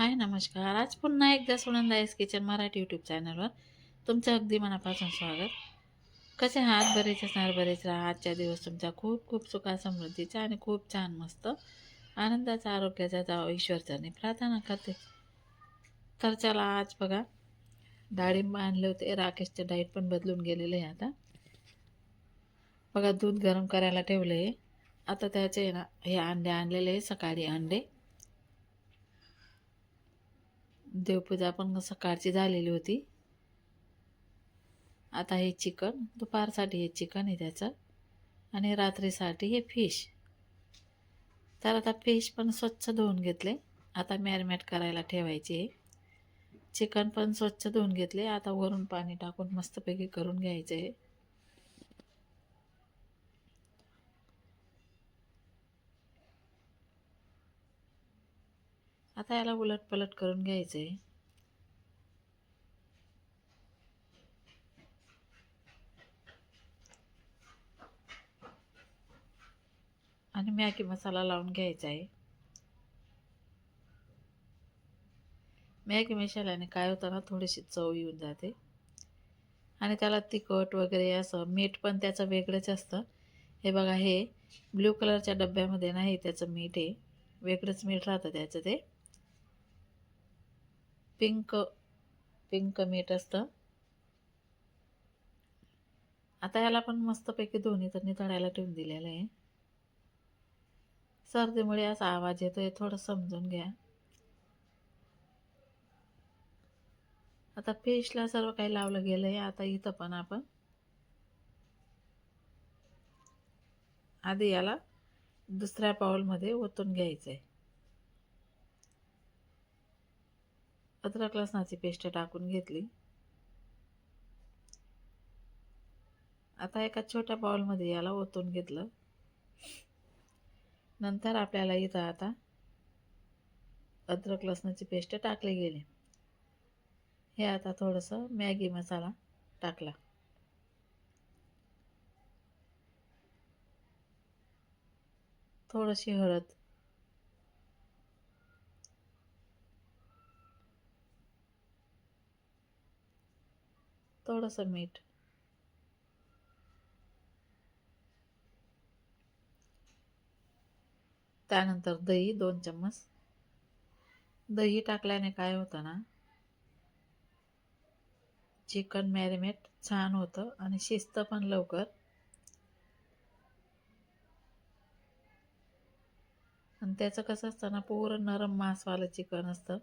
हाय नमस्कार. आज पुन्हा एकदा Sunanda S kitchen Marathi YouTube चॅनलवर तुमचं अगदी मनापासून स्वागत. कसे आहात? बरेच असणार बरेच राहा. आजच्या दिवस तुमचा खूप खूप सुखा समृद्धीचा आणि खूप छान मस्त आनंदाचा आरोग्याचा जावं ईश्वरचरणी प्रार्थना करते. तर चला आज बघा. डाळिंब आणले होते. राकेशचे डाईट पण बदलून गेलेले आहे आता. बघा दूध गरम करायला ठेवलं आहे आता त्याचे ना हे अंडे आणलेले आहे सकाळी अंडे. देवपूजा पण सकाळची झालेली होती. आता हे चिकन दुपारसाठी हे चिकन आहे त्याचं आणि रात्रीसाठी हे फिश. तर आता फिश पण स्वच्छ धुवून घेतले. आता मॅरिनेट करायला ठेवायचे आहे. चिकन पण स्वच्छ धुवून घेतले. आता वरून पाणी टाकून मस्तपैकी करून घ्यायचं आहे. आता याला उलट पलट करून घ्यायचं. आहे आणि मॅगी मसाला लावून घ्यायचा आहे. मॅगी मसाल्याने काय होतं ना थोडीशी चव येऊन जाते. आणि त्याला तिखट वगैरे असं मीठ पण त्याचं वेगळंच असतं. हे बघा हे ब्ल्यू कलरच्या डब्यामध्ये नाही त्याचं मीठ आहे. वेगळंच मीठ राहतं त्याचं ते. पिंक पिंक मीठ असतं. आता याला पण मस्तपैकी दोन्ही तर तळायला ठेवून दिलेलं आहे. सर्दीमुळे असा आवाज येतोय थोडं समजून घ्या. आता फिशला सर्व काही लावलं गेलं आहे आता इथं पण आपण. आधी याला दुसऱ्या पाऊलमध्ये ओतून घ्यायचं आहे अद्रक लसणाची पेस्ट टाकून घेतली. आता एका छोट्या बाउलमध्ये याला ओतून घेतलं. नंतर आपल्याला इथं आता अद्रक लसणाची पेस्ट टाकली गेली. हे आता थोडंसं मॅगी मसाला टाकला. थोडीशी हळद थोडंसं मीठ. त्यानंतर दही दोन चम्मच. दही टाकल्याने काय होतं ना चिकन मॅरिनेट छान होतं आणि शिस्त पण लवकर. आणि त्याचं कसं असतं ना पूर्ण नरम मांसवालं चिकन असतं.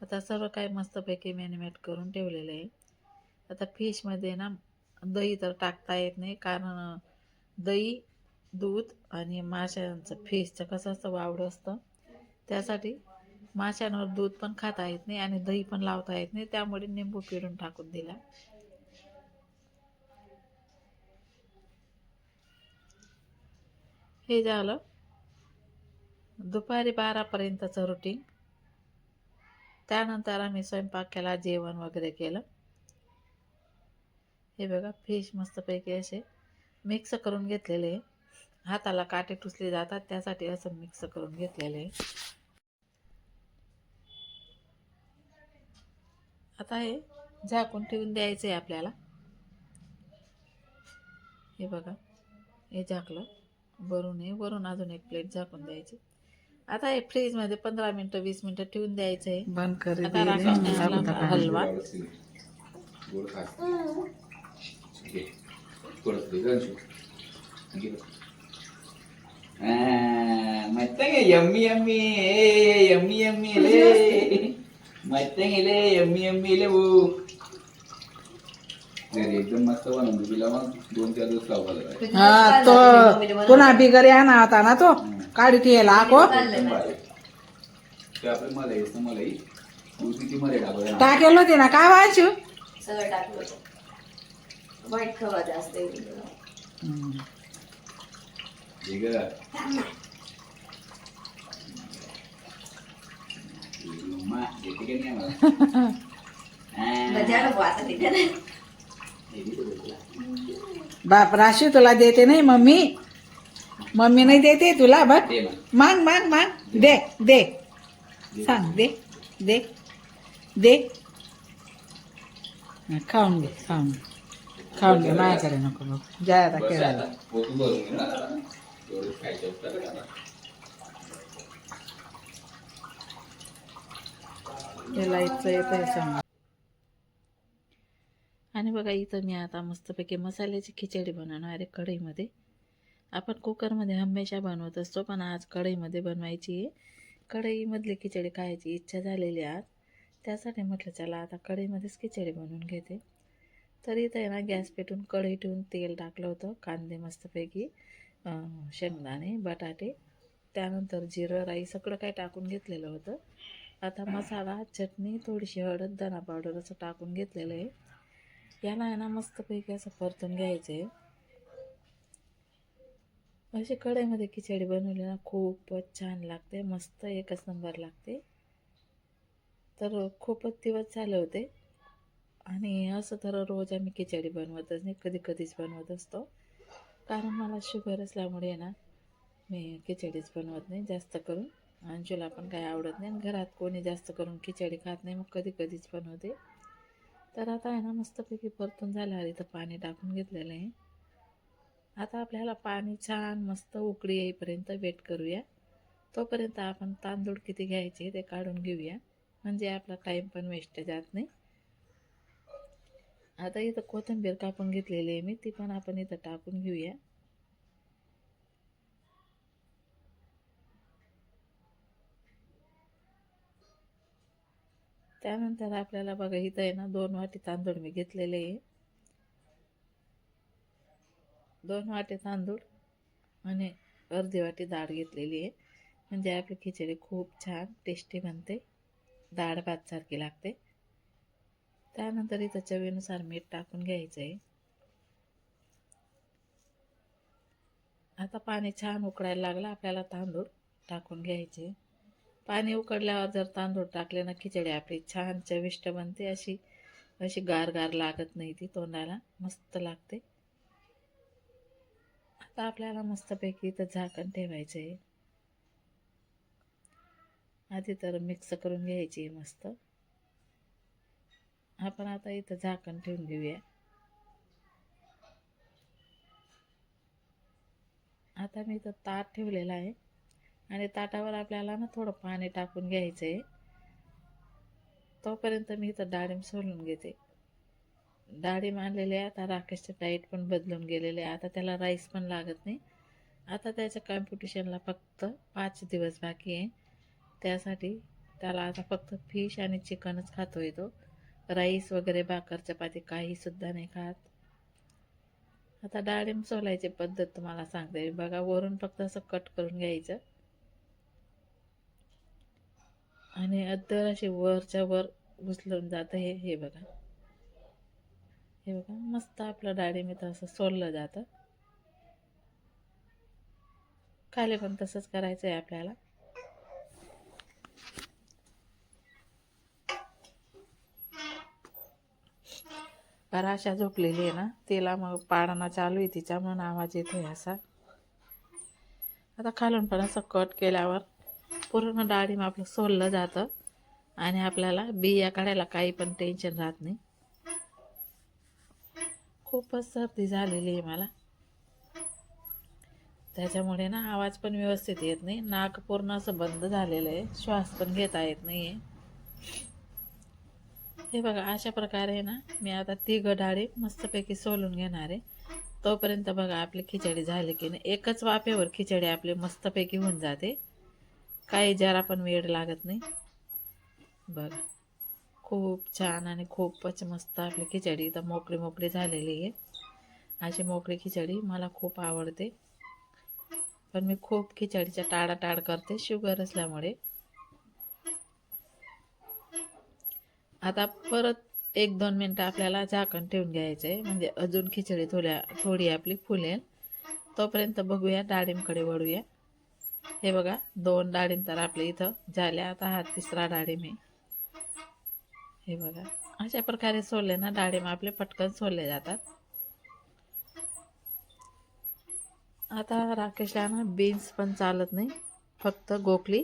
आता सर्व काही मस्तपैकी मॅरिनेट करून ठेवलेलं आहे. आता फिशमध्ये ना दही तर टाकता येत नाही. कारण दही दूध आणि माशांचं फिशचं कसं असतं वावडं असतं. त्यासाठी माशांवर दूध पण खाता येत नाही आणि दही पण लावता येत नाही. त्यामुळे निंबू पिळून टाकून दिला. हे झालं. दुपारी बारापर्यंतचं रुटीन त्यानंतर आम्ही स्वयंपाक केला जेवण वगैरे केलं. हे बघा फिश मस्तपैकी असे मिक्स करून घेतलेले. आहे हाताला काटे टुचले जातात त्यासाठी असं मिक्स करून घेतलेलं. आहे आता हे झाकून ठेवून द्यायचं आहे आपल्याला. हे बघा हे झाकलं. वरून हे वरून अजून एक प्लेट झाकून द्यायची. आता हे फ्रीजमध्ये पंधरा मिनटं वीस मिनटं ठेवून द्यायचं आहे बंद कर आता राकेशने आणला हलवा ಮತ್ತಂಗೆ ಯಮ್ಮಿ ಯಮ್ಮಿ ಏ ಯಮ್ಮಿ ಯಮ್ಮಿ ಲೇ ಮತ್ತಂಗೆ ಲೇ यम्मी यम्मी ले वो घरी एकदम मस्त बनवून दिला मग दोन चार दिवस लावला हा तो पुन्हा बिगर या ना आता ना तो काढी ठेला आको ते आपलं मलाई असतं मलाई किती मध्ये टाकलं टाकेल होती ना काय वाचू सगळं टाकलं वाईट खवा जास्त बाप राशी तुला देते नाही मम्मी. मम्मी नाही देते तुला बघ. दे मग माग माग. दे दे. सांग दे दे. दे. खाऊन घे खाऊन घे. खाऊन घे माझ्याकडे नको बघ. जाय आता खेळायला? त्याला इथं येत सांग आणि बघा इथं मी आता मस्तपैकी मसाल्याची खिचडी बनवणार आहे कढईमध्ये. आपण कुकरमध्ये हमेशा बनवत असतो पण आज कढईमध्ये बनवायची आहे. कढईमधली खिचडी खायची इच्छा झालेली आज. त्यासाठी म्हटलं चला आता कढईमध्येच खिचडी बनवून घेते. तर इथं आहे ना गॅस पेटून कढई ठेवून तेल टाकलं होतं कांदे मस्तपैकी शेंगदाणे बटाटे. त्यानंतर जिरं राई सगळं काही टाकून घेतलेलं होतं. आता मसाला चटणी थोडीशी हळद धना पावडर असं टाकून घेतलेलं आहे. याला आहे ना मस्तपैकी असं परतून घ्यायचं आहे अशी कढईमध्ये खिचडी बनवली ना खूपच छान लागते मस्त एकच नंबर लागते. तर खूपच दिवस झाले होते. आणि असं तर रोज आम्ही खिचडी बनवतच नाही कधी कधीच बनवत असतो. कारण मला शुगर असल्यामुळे आहे ना मी खिचडीच बनवत नाही जास्त करून. अंशूला पण काही आवडत नाही आणि घरात कोणी जास्त करून खिचडी खात नाही मग कधी कधीच बनवते. तर आता आहे ना मस्तपैकी परतून झाल्यावर इथं पाणी टाकून घेतलेलं आहे. आता आपल्याला पाणी छान मस्त उकळी येईपर्यंत वेट करूया. तोपर्यंत आपण तांदूळ किती घ्यायचे ते काढून घेऊया. म्हणजे आपला टाईम पण वेस्ट जात नाही. आता इथं कोथिंबीर कापून घेतलेली आहे मी ती पण आपण इथं टाकून घेऊया. त्यानंतर आपल्याला बघा इथं आहे ना दोन वाटी तांदूळ मी घेतलेले आहे. दोन वाटी तांदूळ आणि अर्धी वाटी डाळ घेतलेली आहे. म्हणजे आपली खिचडी खूप छान टेस्टी बनते. डाळ भातसारखी लागते. त्यानंतर इथं चवीनुसार मीठ टाकून घ्यायचं आहे आता पाणी छान उकडायला लागलं आपल्याला तांदूळ टाकून घ्यायचे. पाणी उकडल्यावर जर तांदूळ टाकले ना खिचडी आपली छान चविष्ट बनते अशी अशी गार गार लागत नाही ती तोंडाला मस्त लागते. आता आपल्याला मस्तपैकी इथं झाकण ठेवायचं आहे आधी तर मिक्स करून घ्यायची आहे मस्त. आपण आता इथं झाकण ठेवून घेऊया. आता मी इथं ताट ठेवलेला आहे. आणि ताटावर आपल्याला ना थोडं पाणी टाकून घ्यायचं आहे तोपर्यंत मी इथं डाळिंब सोलून घेते. डाळिंब आणलेले आहे आता राकेशचे डाईट पण बदलून गेलेले आहे. आता त्याला राईस पण लागत नाही. आता त्याच्या कॉम्पिटिशनला फक्त पाच दिवस बाकी आहे. त्यासाठी त्याला आता फक्त फिश आणि चिकनच खातो येतो. राईस वगैरे भाकर चपाती काहीसुद्धा नाही खात. आता डाळिंब सोलायची पद्धत तुम्हाला सांगते. बघा वरून फक्त असं कट करून घ्यायचं. आणि अद्दर असे वरच्या वर घुसलून जातं हे हे बघा. हे बघा मस्त आपलं डाळिंब इथं असं सोललं जातं. खाली पण तसंच करायचं आहे आपल्याला. अशा झोपलेली आहे ना तिला मग पाळणा चालू आहे तिच्या म्हणून आवाज येतोय असा. आता खालून पण असं कट केल्यावर पूर्ण डाळिंब आपलं सोललं जातं आणि आपल्याला बिया काढायला काही पण टेन्शन राहत नाही. खूपच सर्दी झालेली आहे मला. त्याच्यामुळे ना आवाज पण व्यवस्थित येत नाही. नाक पूर्ण असं बंद झालेलं आहे. श्वास पण घेता येत नाही आहे हे बघा अशा प्रकारे ना मी आता तिघं डाळी मस्तपैकी सोलून घेणार आहे. तोपर्यंत बघा आपली खिचडी झाली की नाही. एकच वाफेवर खिचडी आपली मस्तपैकी होऊन जाते. काही जरा पण वेळ लागत नाही. बघा खूप छान आणि खूपच मस्त आपली खिचडी इथं मोकळी मोकळी झालेली आहे. अशी मोकळी खिचडी मला खूप आवडते. पण मी खूप खिचडीच्या टाळाटाळ करते शुगर असल्यामुळे. आता परत एक दोन मिनटं आपल्याला झाकण ठेवून घ्यायचं आहे म्हणजे अजून खिचडी थोड्या थोडी आपली फुलेल. तोपर्यंत बघूया डाळिंबकडे वळूया. हे बघा दोन डाळिंब तर आपल्या इथं झाल्या. आता हा तिसरा डाळिंब आहे. हे बघा अशा प्रकारे सोडले ना डाळिंब आपले पटकन सोडले जातात. आता राकेशला ना बीन्स पण चालत नाही. फक्त गोखली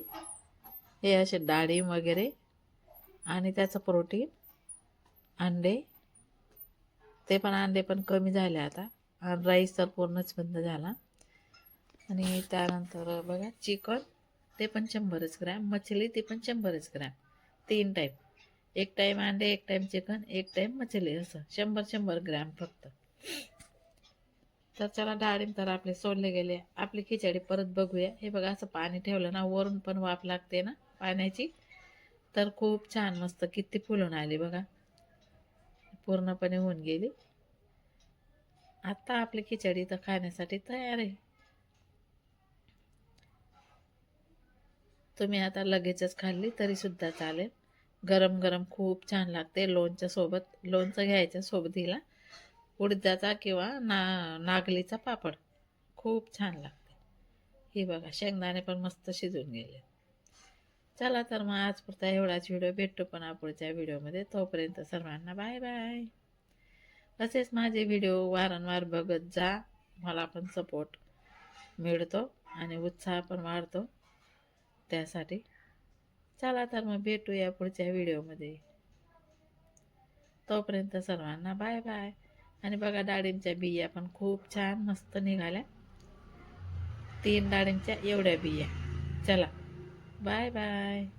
हे असे डाळिंब वगैरे. आणि त्याचं प्रोटीन अंडे. ते पण अंडे पण कमी झाले आता. आणि राईस तर पूर्णच बंद झाला. आणि त्यानंतर बघा चिकन ते पण शंभरच ग्रॅम. मछली ते पण शंभरच ग्रॅम. तीन टाईप एक टाईम अंडे एक टाईम चिकन एक टाईम मछली. असं. शंभर शंभर ग्रॅम फक्त. तर चला डाळिंब तर आपले सोडले गेले. आपली खिचडी परत बघूया. हे बघा असं पाणी ठेवलं ना वरून पण वाफ लागते ना पाण्याची. तर खूप छान मस्त किती फुलून आली बघा. पूर्णपणे होऊन गेली. आता आपली खिचडी तर खाण्यासाठी तयार आहे. तुम्ही आता लगेचच खाल्ली तरी सुद्धा चालेल. गरम गरम खूप छान लागते लोणच्या सोबत लोणचं घ्यायच्या सोबतीला. उडदाचा किंवा ना नागलीचा पापड खूप छान लागते. हे बघा शेंगदाणे पण मस्त शिजून गेले चला तर मग आज पुरता एवढाच व्हिडिओ भेटतो पण पुढच्या व्हिडिओमध्ये. तोपर्यंत सर्वांना बाय बाय. तसेच माझे व्हिडिओ वारंवार बघत जा. मला पण सपोर्ट मिळतो आणि उत्साह पण वाढतो त्यासाठी. चला तर मग भेटूया पुढच्या व्हिडिओमध्ये. तोपर्यंत सर्वांना बाय बाय. आणि बघा डाळिंबच्या बिया पण खूप छान मस्त निघाल्या. तीन डाळिंबच्या एवढ्या बिया. चला. Bye bye